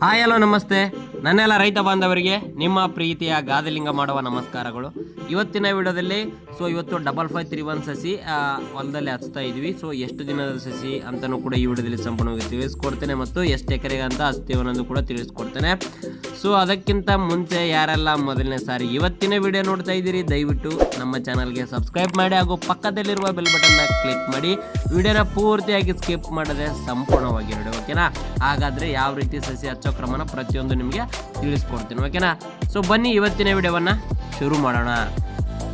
હા હેલો નમસ્તે ನನ್ನೆಲ್ಲ ರೈತ ಬಾಂಧವರಿಗೆ, ನಿಮ್ಮ ಪ್ರೀತಿಯ ಗಾದಲಿಂಗ ಮಾಡುವ ನಮಸ್ಕಾರಗಳು. ಇವತ್ತಿನ ವಿಡಿಯೋದಲ್ಲಿ ಸೊ ಇವತ್ತು ಡಬಲ್ ಫೈವ್ ತ್ರೀ ಒನ್ ಸಸಿ ಹೊಲದಲ್ಲಿ ಹಚ್ತಾ ಇದ್ವಿ. ಸೊ ಎಷ್ಟು ದಿನದ ಸಸಿ ಅಂತಲೂ ಕೂಡ ಈ ವಿಡಿಯೋದಲ್ಲಿ ಸಂಪೂರ್ಣವಾಗಿ ತಿಳಿಸ್ಕೊಡ್ತೇನೆ ಮತ್ತು ಎಷ್ಟು ಎಕರೆಗೆ ಅಂತ ಹಚ್ತೀವಿ ಅನ್ನೋದು ಕೂಡ ತಿಳಿಸ್ಕೊಡ್ತೇನೆ. ಸೊ ಅದಕ್ಕಿಂತ ಮುಂಚೆ ಯಾರೆಲ್ಲ ಮೊದಲನೇ ಸಾರಿ ಇವತ್ತಿನ ವಿಡಿಯೋ ನೋಡ್ತಾ ಇದ್ದೀರಿ, ದಯವಿಟ್ಟು ನಮ್ಮ ಚಾನಲ್ಗೆ ಸಬ್ಸ್ಕ್ರೈಬ್ ಮಾಡಿ ಹಾಗೂ ಪಕ್ಕದಲ್ಲಿರುವ ಬೆಲ್ ಬಟನ್ನ ಕ್ಲಿಕ್ ಮಾಡಿ. ವಿಡಿಯೋನ ಪೂರ್ತಿಯಾಗಿ ಸ್ಕಿಪ್ ಮಾಡದೆ ಸಂಪೂರ್ಣವಾಗಿ ಓಕೆನಾ ಹಾಗಾದರೆ ಯಾವ ರೀತಿ ಸಸಿ ಹಚ್ಚೋ ಕ್ರಮನ ಪ್ರತಿಯೊಂದು ನಿಮಗೆ ತಿಳಿಸ್ಕೊಡ್ತೀನಿ ಓಕೆನಾ ಸೊ ಬನ್ನಿ ಇವತ್ತಿನ ವಿಡಿಯೋವನ್ನ ಶುರು ಮಾಡೋಣ.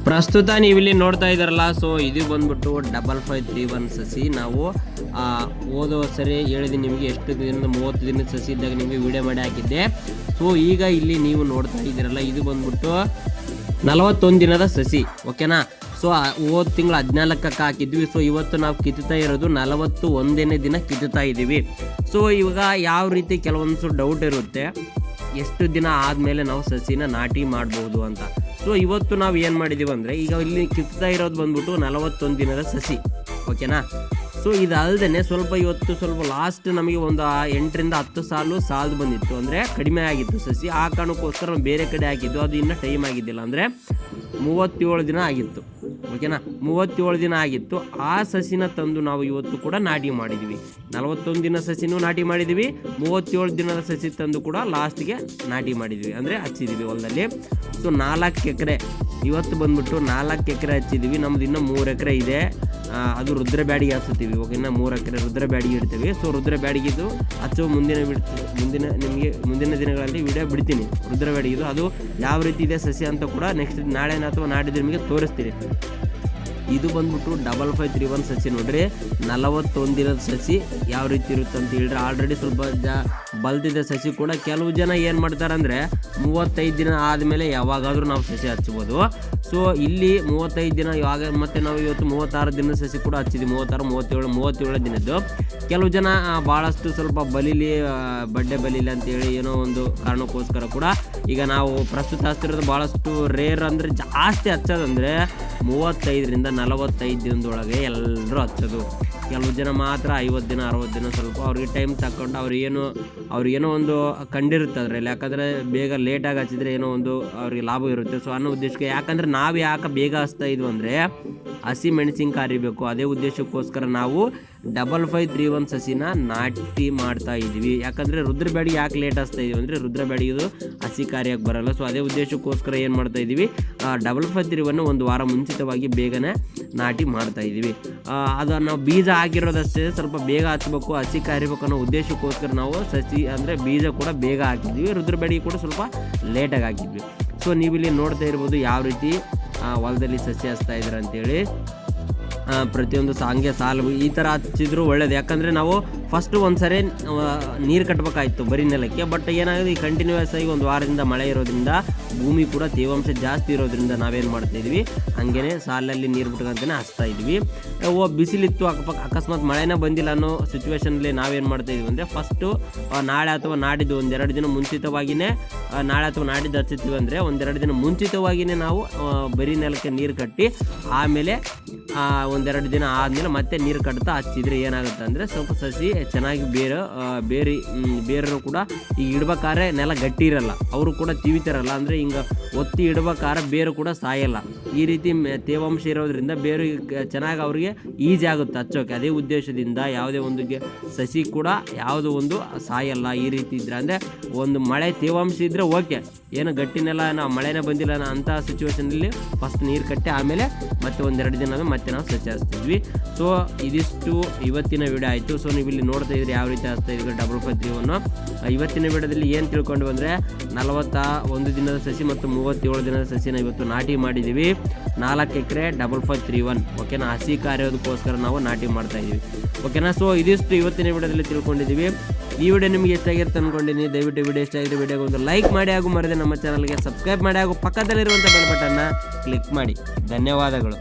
ಪ್ರಸ್ತುತ ನೀವು ಇಲ್ಲಿ ನೋಡ್ತಾ ಇದ್ದಾರಲ್ಲ ಸೊ ಇದು ಬಂದ್ಬಿಟ್ಟು ಡಬಲ್ ಫೈವ್ ತ್ರೀ ಒನ್ ಸಸಿ. ನಾವು ಓದೋ ಸರಿ ಹೇಳಿದ್ವಿ ನಿಮಗೆ ಎಷ್ಟು ದಿನದ ಮೂವತ್ತು ದಿನದ ಸಸಿ ಇದ್ದಾಗ ನಿಮಗೆ ವಿಡಿಯೋ ಮಾಡಿ ಹಾಕಿದ್ದೆ. ಸೊ ಈಗ ಇಲ್ಲಿ ನೀವು ನೋಡ್ತಾ ಇದ್ದೀರಲ್ಲ, ಇದು ಬಂದ್ಬಿಟ್ಟು ನಲವತ್ತೊಂದು ದಿನದ ಸಸಿ ಓಕೆನಾ ಸೊ ಹೋದ ತಿಂಗಳು ಹದಿನಾಲ್ಕಕ್ಕೆ ಹಾಕಿದ್ವಿ ಸೊ ಇವತ್ತು ನಾವು ಕಿತ್ತುತ್ತಾ ಇರೋದು ನಲವತ್ತು ಒಂದನೇ ದಿನ ಕಿತ್ತುತ್ತಾ ಇದ್ದೀವಿ. ಸೊ ಇವಾಗ ಯಾವ ರೀತಿ ಕೆಲವೊಂದು ಡೌಟ್ ಇರುತ್ತೆ ಎಷ್ಟು ದಿನ ಆದಮೇಲೆ ನಾವು ಸಸಿನ ನಾಟಿ ಮಾಡ್ಬೋದು ಅಂತ. ಸೊ ಇವತ್ತು ನಾವು ಏನು ಮಾಡಿದ್ದೀವಿ ಅಂದರೆ, ಈಗ ಇಲ್ಲಿ ಕಿತ್ತಾ ಇರೋದು ಬಂದ್ಬಿಟ್ಟು ನಲವತ್ತೊಂದು ದಿನದ ಸಸಿ. ಓಕೆನಾ? ಸೊ ಇದಲ್ದೇ ಸ್ವಲ್ಪ ಇವತ್ತು ಸ್ವಲ್ಪ ಲಾಸ್ಟ್ ನಮಗೆ ಒಂದು ಎಂಟರಿಂದ ಹತ್ತು ಸಾಲು ಸಾಲದು ಬಂದಿತ್ತು. ಅಂದರೆ ಕಡಿಮೆ ಆಗಿತ್ತು ಸಸಿ. ಆ ಕಾರಣಕ್ಕೋಸ್ಕರ ಬೇರೆ ಕಡೆ ಹಾಕಿದ್ದು. ಅದು ಇನ್ನೂ ಟೈಮ್ ಆಗಿದ್ದಿಲ್ಲ. ಅಂದರೆ ಮೂವತ್ತೇಳು ದಿನ ಆಗಿತ್ತು. ಓಕೆನಾ? ಮೂವತ್ತೇಳು ದಿನ ಆಗಿತ್ತು. ಆ ಸಸಿನ ತಂದು ನಾವು ಇವತ್ತು ಕೂಡ ನಾಟಿ ಮಾಡಿದ್ವಿ. ನಲವತ್ತೊಂದು ದಿನ ಸಸಿನೂ ನಾಟಿ ಮಾಡಿದ್ವಿ. ಮೂವತ್ತೇಳು ದಿನದ ಸಸಿ ತಂದು ಕೂಡ ಲಾಸ್ಟ್ಗೆ ನಾಟಿ ಮಾಡಿದ್ವಿ. ಅಂದರೆ ಹಚ್ಚಿದ್ವಿ ಹೊಲದಲ್ಲಿ. ಸೊ, ನಾಲ್ಕು ಎಕರೆ. ಇವತ್ತು ಬಂದ್ಬಿಟ್ಟು ನಾಲ್ಕು ಎಕರೆ ಹಚ್ಚಿದ್ವಿ. ನಮ್ದು ಇನ್ನೂ ಮೂರು ಎಕರೆ ಇದೆ. ಅದು ರುದ್ರ ಬ್ಯಾಡಿಗೆ ಹಚ್ಚುತ್ತೀವಿ. ಇವಾಗ ಇನ್ನು ಮೂರು ಎಕರೆ ರುದ್ರ ಬ್ಯಾಡಿಗೆ ಇಡ್ತೀವಿ. ಸೊ ರುದ್ರ ಬ್ಯಾಡಿಗಿದು ಹಚ್ಚೋ ಮುಂದಿನ ಬಿಡ್ತೀವಿ ಮುಂದಿನ ನಿಮಗೆ ಮುಂದಿನ ದಿನಗಳಲ್ಲಿ ವಿಡಿಯೋ ಬಿಡ್ತೀನಿ. ರುದ್ರ ಬ್ಯಾಡಿಗಿದು ಅದು ಯಾವ ರೀತಿ ಇದೆ ಸಸಿ ಅಂತ ಕೂಡ ನೆಕ್ಸ್ಟ್ ನಾಳೆನ ಅಥವಾ ನಾಡಿದ್ದು ನಿಮಗೆ ತೋರಿಸ್ತೀನಿ. ಇದು ಬಂದ್ಬಿಟ್ಟು ಡಬಲ್ ಫೈವ್ ತ್ರೀ ಒನ್ ಸಸಿ ನೋಡ್ರಿ ನಲವತ್ತೊಂದು ದಿನದ ಸಸಿ ಯಾವ ರೀತಿ ಇರುತ್ತೆ ಅಂತ ಹೇಳಿದ್ರೆ ಆಲ್ರೆಡಿ ಸ್ವಲ್ಪ ಜ ಬಲ್ದಿದ್ದ ಸಸಿ ಕೂಡ ಕೆಲವು ಜನ ಏನು ಮಾಡ್ತಾರೆ ಅಂದರೆ ಮೂವತ್ತೈದು ದಿನ ಆದಮೇಲೆ ಯಾವಾಗಾದರೂ ನಾವು ಸಸಿ ಹಚ್ಬೋದು. ಸೊ ಇಲ್ಲಿ ಮೂವತ್ತೈದು ದಿನ ಯಾವಾಗ ಮತ್ತೆ ನಾವು ಇವತ್ತು ಮೂವತ್ತಾರು ದಿನದ ಸಸಿ ಕೂಡ ಹಚ್ಚಿದ್ವಿ, ಮೂವತ್ತಾರು, ಮೂವತ್ತೇಳು ಮೂವತ್ತೇಳು ದಿನದ್ದು. ಕೆಲವು ಜನ ಭಾಳಷ್ಟು ಸ್ವಲ್ಪ ಬಲಿಲಿ ಬಡ್ಡೆ ಬಲೀಲಿ ಅಂತೇಳಿ ಏನೋ ಒಂದು ಕಾರಣಕ್ಕೋಸ್ಕರ ಕೂಡ ಈಗ ನಾವು ಪ್ರಸ್ತುತ ಹಚ್ತಿರೋದು ಭಾಳಷ್ಟು ರೇರ್ ಅಂದರೆ ಜಾಸ್ತಿ ಹಚ್ಚೋದಂದರೆ ಮೂವತ್ತೈದರಿಂದ ನಲವತ್ತೈದು ದಿನದೊಳಗೆ ಎಲ್ಲರೂ ಹಚ್ಚೋದು. ಕೆಲವು ಜನ ಮಾತ್ರ ಐವತ್ತು ದಿನ, ಅರವತ್ತು ದಿನ ಸ್ವಲ್ಪ ಅವ್ರಿಗೆ ಟೈಮ್ ತಗೊಂಡು ಅವ್ರು ಏನು ಅವ್ರಿಗೇನೋ ಒಂದು ಕಂಡಿರುತ್ತೆ ಅದರಲ್ಲಿ. ಯಾಕಂದರೆ ಬೇಗ ಲೇಟಾಗಿ ಹಚ್ಚಿದ್ರೆ ಏನೋ ಒಂದು ಅವ್ರಿಗೆ ಲಾಭ ಇರುತ್ತೆ. ಸೊ ಅನ್ನೋ ಉದ್ದೇಶಕ್ಕೆ, ಯಾಕಂದರೆ ನಾವು ಯಾಕೆ ಬೇಗ ಹಚ್ತಾ ಇದ್ವು ಅಂದರೆ ಹಸಿ ಮೆಣಸಿನ್ಕಾಯಿ ಅದೇ ಉದ್ದೇಶಕ್ಕೋಸ್ಕರ ನಾವು ಡಬಲ್ ಫೈವ್ ತ್ರೀ ಒನ್ ಸಸಿನ ನಾಟಿ ಮಾಡ್ತಾ ಇದ್ವಿ. ಯಾಕಂದರೆ ರುದ್ರಬ್ಯಾಡಿ ಯಾಕೆ ಲೇಟ್ ಹಚ್ತಾ ಇದೀವಿ ಅಂದರೆ ರುದ್ರ ಇದು ಹಸಿ ಕಾರ್ಯಕ್ಕೆ ಬರಲ್ಲ. ಸೊ ಅದೇ ಉದ್ದೇಶಕ್ಕೋಸ್ಕರ ಏನು ಮಾಡ್ತಾ ಇದ್ದೀವಿ ಡಬಲ್ ಫೈವ್ ತ್ರೀ ಒನ್ ಒಂದು ವಾರ ಮುಂಚಿತವಾಗಿ ಬೇಗನೆ ನಾಟಿ ಮಾಡ್ತಾ ಇದ್ದೀವಿ ಅದು ನಾವು ಬೀಜ ಹಾಕಿರೋದಷ್ಟೇ ಸ್ವಲ್ಪ ಬೇಗ ಹಚ್ಚಬೇಕು ಹಸಿ ಕರಿಬೇಕು ಅನ್ನೋ ಉದ್ದೇಶಕ್ಕೋಸ್ಕರ ನಾವು ಸಸಿ ಅಂದರೆ ಬೀಜ ಕೂಡ ಬೇಗ ಹಾಕಿದ್ವಿ. ರುದ್ರಬೇಡಿ ಕೂಡ ಸ್ವಲ್ಪ ಲೇಟಾಗಿ ಹಾಕಿದ್ವಿ. ಸೊ ನೀವಿಲ್ಲಿ ನೋಡ್ತಾ ಇರ್ಬೋದು ಯಾವ ರೀತಿ ಹೊಲದಲ್ಲಿ ಸಸಿ ಹಚ್ತಾ ಅಂತ ಅಂತೇಳಿ ಪ್ರತಿಯೊಂದು ಸಾಂಗೆ ಸಾಲು ಈ ಥರ ಹಚ್ಚಿದ್ರು ಒಳ್ಳೇದು. ಯಾಕಂದರೆ ನಾವು ಫಸ್ಟ್ ಒಂದು ಸರಿ ನೀರು ಕಟ್ಟಬೇಕಾಯಿತು ಬರೀ ನೆಲಕ್ಕೆ ಬಟ್ ಏನಾಗಿದೆ, ಈ ಕಂಟಿನ್ಯೂಸ್ ಆಗಿ ಒಂದು ವಾರದಿಂದ ಮಳೆ ಇರೋದ್ರಿಂದ, ಭೂಮಿ ಕೂಡ ತೇವಾಂಶ ಜಾಸ್ತಿ ಇರೋದ್ರಿಂದ ನಾವೇನು ಮಾಡ್ತಾ ಇದ್ವಿ, ಹಂಗೇನೆ ಸಾಲಲ್ಲಿ ನೀರು ಬಿಟ್ಕೊಂತಾನೆ ಹಚ್ತಾ ಇದ್ವಿ. ಓ, ಬಿಸಿಲಿತ್ತು ಅಕ್ಕಪಕ್ಕ ಅಕಸ್ಮಾತ್ ಮಳೆನೇ ಬಂದಿಲ್ಲ ಅನ್ನೋ ಸಿಚುವೇಶನಲ್ಲಿ ನಾವೇನು ಮಾಡ್ತಾ ಇದ್ವಿ ಅಂದರೆ ಫಸ್ಟು ನಾಳೆ ಅಥವಾ ನಾಡಿದ್ದು ಒಂದೆರಡು ದಿನ ಮುಂಚಿತವಾಗಿಯೇ ನಾಳೆ ಅಥವಾ ನಾಡಿದ್ದು ಹಚ್ಚಿರ್ತೀವಿ ಅಂದರೆ, ಒಂದೆರಡು ದಿನ ಮುಂಚಿತವಾಗಿಯೇ ನಾವು ಬರೀ ನೆಲಕ್ಕೆ ನೀರು ಕಟ್ಟಿ, ಆಮೇಲೆ ಒಂದೆರಡು ದಿನ ಆದಮೇಲೆ ಮತ್ತೆ ನೀರು ಕಟ್ತಾ ಹಚ್ಚಿದ್ರೆ ಏನಾಗುತ್ತೆ ಅಂದರೆ, ಸ್ವಲ್ಪ ಸಸಿ ಚೆನ್ನಾಗಿ ಬೇರೆ ಬೇರೆ ಬೇರೆಯವರು ಕೂಡ ಈಗ ಇಡ್ಬೇಕಾದ್ರೆ ನೆಲ ಗಟ್ಟಿ ಇರಲ್ಲ. ಅವರು ಕೂಡ ತಿವಿತಾರಲ್ಲ ಅಂದರೆ ಹಿಂಗೆ ಒತ್ತಿ ಇಡ್ಬೇಕಾದ್ರೆ ಬೇರು ಕೂಡ ಸಾಯಲ್ಲ. ಈ ರೀತಿ ತೇವಾಂಶ ಇರೋದ್ರಿಂದ ಬೇರೆ ಚೆನ್ನಾಗಿ ಅವರಿಗೆ ಈಜಿ ಆಗುತ್ತೆ ಹಚ್ಚೋಕೆ. ಅದೇ ಉದ್ದೇಶದಿಂದ ಯಾವುದೇ ಒಂದು ಸಸಿ ಕೂಡ ಯಾವುದೋ ಒಂದು ಸಾಯಲ್ಲ ಈ ರೀತಿ ಇದ್ರೆ. ಅಂದರೆ ಒಂದು ಮಳೆ ತೇವಾಂಶ ಇದ್ದರೆ ಓಕೆ ಏನು ಗಟ್ಟಿನೆಲ್ಲ ನಾವು ಮಳೆನೇ ಬಂದಿಲ್ಲ ನಾ ಅಂಥ ಸಿಚುವೇಶನಲ್ಲಿ ಫಸ್ಟ್ ನೀರು ಕಟ್ಟಿ ಆಮೇಲೆ ಮತ್ತೆ ಒಂದೆರಡು ದಿನ ಮತ್ತೆ ನಾವು ಸ್ವಚ್ಛ ಹಚ್ತಿದ್ವಿ. ಸೊ ಇದಿಷ್ಟು ಇವತ್ತಿನ ವಿಡಿಯೋ ಆಯಿತು. ಸೊ ನೀವು ಇಲ್ಲಿ ನೋಡ್ತಾ ಇದ್ರಿ ಯಾವ ರೀತಿ ಹಚ್ತಾ ಇದ್ರಿ ಡಬಲ್ ಫೈವ್ ಇವತ್ತಿನ ವಿಡಿಯೋದಲ್ಲಿ ಏನು ತಿಳ್ಕೊಂಡು ಬಂದರೆ ನಲವತ್ತ ಒಂದು ದಿನದ ಸಸಿ ಮತ್ತು ಮೂವತ್ತೇಳು ದಿನದ ಸಸಿನ ಇವತ್ತು ನಾಟಿ ಮಾಡಿದ್ದೀವಿ. ನಾಲ್ಕು ಎಕರೆ ಡಬಲ್ ಫೈವ್ ತ್ರೀ ಒನ್ ಓಕೆನಾ ಹಸಿ ಕಾರ್ಯೋದಕ್ಕೋಸ್ಕರ ನಾವು ನಾಟಿ ಮಾಡ್ತಾ ಇದ್ದೀವಿ ಓಕೆನಾ ಸೊ ಇದಿಷ್ಟು ಇವತ್ತಿನ ವಿಡಿಯೋದಲ್ಲಿ ತಿಳ್ಕೊಂಡಿದ್ದೀವಿ ಈ ವಿಡಿಯೋ ನಿಮಗೆ ಎಷ್ಟಾಗಿರುತ್ತೆ ಅಂದ್ಕೊಂಡಿದ್ದೀನಿ ದಯವಿಟ್ಟು ವಿಡಿಯೋ ಇಷ್ಟ ಆಗಿದ್ರೆ ವಿಡಿಯೋಗೆ ಒಂದು ಲೈಕ್ ಮಾಡಿ ಹಾಗೂ ಮರದೆ ನಮ್ಮ ಚಾನಲ್ಗೆ ಸಬ್ಸ್ಕ್ರೈಬ್ ಮಾಡಿ ಹಾಗೂ ಪಕ್ಕದಲ್ಲಿರುವಂಥ ಬೆಲ್ ಬಟನ್ನ ಕ್ಲಿಕ್ ಮಾಡಿ. ಧನ್ಯವಾದಗಳು.